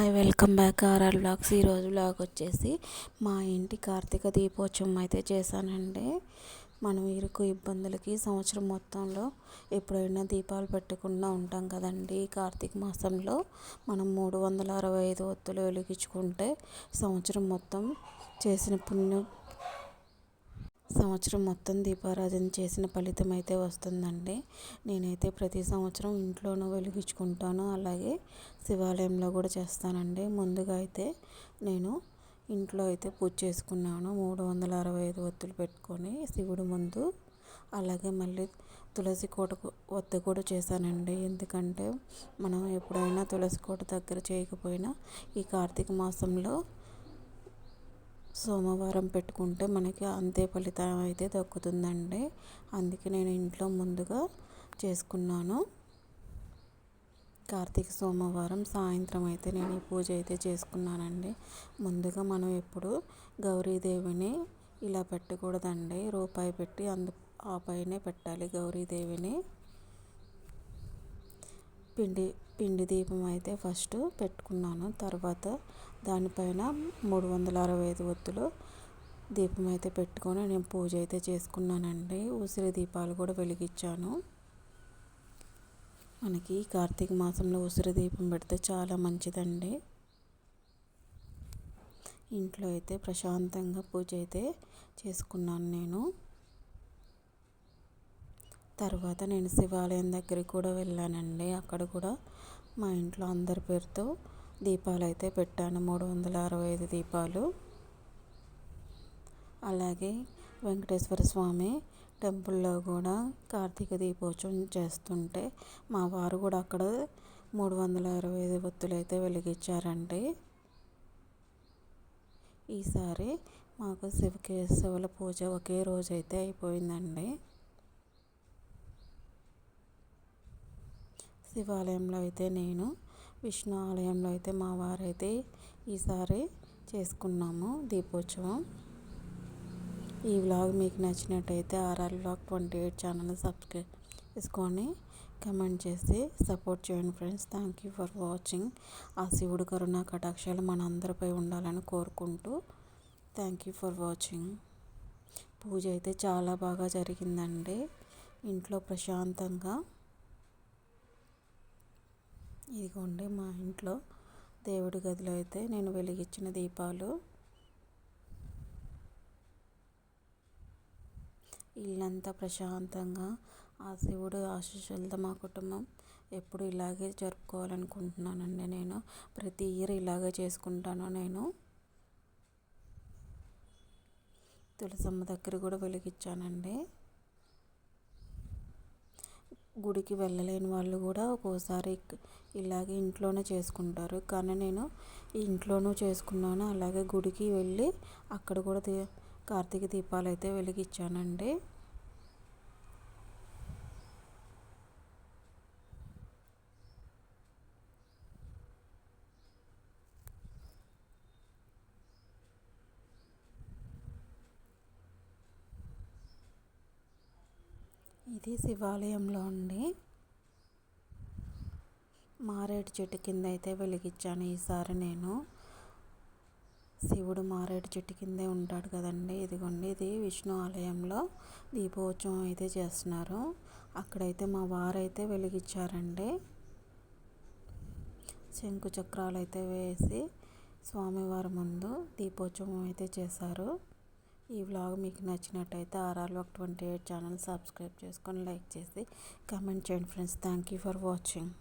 Hi welcome back RR blogs. ఈరోజు blog వచ్చేసి మా ఇంటి కార్తీక దీపోత్సవం అయితే చేశానండి. మనం ఇరుకు ఇబ్బందులకి సంవత్సరం మొత్తంలో ఎప్పుడైనా దీపాలు పెట్టకుండా ఉంటాం కదండి. కార్తీక మాసంలో మనం మూడు వందల అరవై ఐదు ఒత్తులు వెలిగించుకుంటే సంవత్సరం మొత్తం చేసిన పుణ్యం సంవత్సరం మొత్తం దీపారాధన చేసిన ఫలితం అయితే వస్తుందండి. నేనైతే ప్రతి సంవత్సరం ఇంట్లోనూ వెలిగించుకుంటాను. అలాగే శివాలయంలో కూడా చేస్తానండి. ముందుగా అయితే నేను ఇంట్లో అయితే పూజ చేసుకున్నాను. మూడు వందల అరవై ఐదు ఒత్తులు పెట్టుకొని శివుడు ముందు అలాగే మళ్ళీ తులసి కోట వద్ద కూడా చేశానండి. ఎందుకంటే మనం ఎప్పుడైనా తులసి కోట దగ్గర చేయకపోయినా ఈ కార్తీక మాసంలో సోమవారం పెట్టుకుంటే మనకి అంతే ఫలితం అయితే దక్కుతుందండి. అందుకే నేను ఇంట్లో ముందుగా చేసుకున్నాను. కార్తీక సోమవారం సాయంత్రం అయితే నేను ఈ పూజ అయితే చేసుకున్నానండి. ముందుగా మనం ఎప్పుడు గౌరీదేవిని ఇలా పెట్టకూడదండి. రూపాయి పెట్టి అందు ఆ పైనే పెట్టాలి గౌరీదేవిని. పిండి పిండి దీపం అయితే ఫస్ట్ పెట్టుకున్నాను. తర్వాత దానిపైన మూడు వందల అరవై ఐదు ఒత్తులు దీపం అయితే పెట్టుకొని నేను పూజ అయితే చేసుకున్నానండి. ఉసిరి దీపాలు కూడా వెలిగించాను. మనకి కార్తీక మాసంలో ఉసిరి దీపం పెడితే చాలా మంచిదండి. ఇంట్లో అయితే ప్రశాంతంగా పూజ అయితే చేసుకున్నాను నేను. తర్వాత నేను శివాలయం దగ్గరికి కూడా వెళ్ళానండి. అక్కడ కూడా మా ఇంట్లో అందరి పేరుతో దీపాలు అయితే పెట్టాను. మూడు వందల అరవై ఐదు దీపాలు. అలాగే వెంకటేశ్వర స్వామి టెంపుల్లో కూడా కార్తీక దీపోత్సవం చేస్తుంటే మా వారు కూడా అక్కడ మూడు వందల అరవై ఐదు ఒత్తులు అయితే వెలిగించారండి. ఈసారి మాకు శివకేశవుల పూజ ఒకే రోజు అయితే అయిపోయిందండి. శివాలయంలో అయితే నేను విష్ణు ఆలయంలో అయితే మా వారైతే ఈసారి చేసుకున్నాము దీపోత్సవం. ఈ వ్లాగ్ మీకు నచ్చినట్టయితే RR vlog twenty eight channel subscribe చేసుకొని కమెంట్ చేసి సపోర్ట్ చేయండి friends. Thank you for watching. ఆ శివుడు కరుణ కటాక్షాలు మన అందరిపై ఉండాలని కోరుకుంటూ థ్యాంక్ యూ ఫర్ వాచింగ్. పూజ అయితే చాలా బాగా జరిగిందండి. ఇంట్లో ప్రశాంతంగా ఇదిగోండి మా ఇంట్లో దేవుడి గదిలో అయితే నేను వెలిగించిన దీపాలు. ఇల్లంతా ప్రశాంతంగా ఆ శివుడు ఆశీస్సులతో మా కుటుంబం ఎప్పుడు ఇలాగే జరుపుకోవాలనుకుంటున్నానండి నేను. ప్రతి ఇయర్ ఇలాగే చేసుకుంటాను నేను. తులసమ్మ దగ్గర కూడా వెలిగించానండి. గుడికి వెళ్ళలేని వాళ్ళు కూడా ఒక్కోసారి ఇలాగే ఇంట్లోనే చేసుకుంటారు. కానీ నేను ఇంట్లోనూ చేసుకున్నాను. అలాగే గుడికి వెళ్ళి అక్కడ కూడా దీ కార్తీక దీపాలు అయితే వెలిగించానండి. ఇది శివాలయంలో అండి మారేడు చెట్టు కింద అయితే వెలిగించాను ఈసారి నేను. శివుడు మారేడు చెట్టు కిందే ఉంటాడు కదండి. ఇదిగోండి ఇది విష్ణు ఆలయంలో దీపోత్సవం అయితే చేస్తున్నారు. అక్కడైతే మా వారైతే వెలిగించారండి. శంకు చక్రాలు అయితే వేసి స్వామివారి ముందు దీపోత్సవం అయితే చేశారు. ఈ వ్లాగ్ మీకు నచ్చినట్టయితే ఆర్ఆర్ ఒక ట్వంటీ ఎయిట్ ఛానల్ సబ్స్క్రైబ్ చేసుకొని లైక్ చేసి కామెంట్ చేయండి friends. Thank you for watching.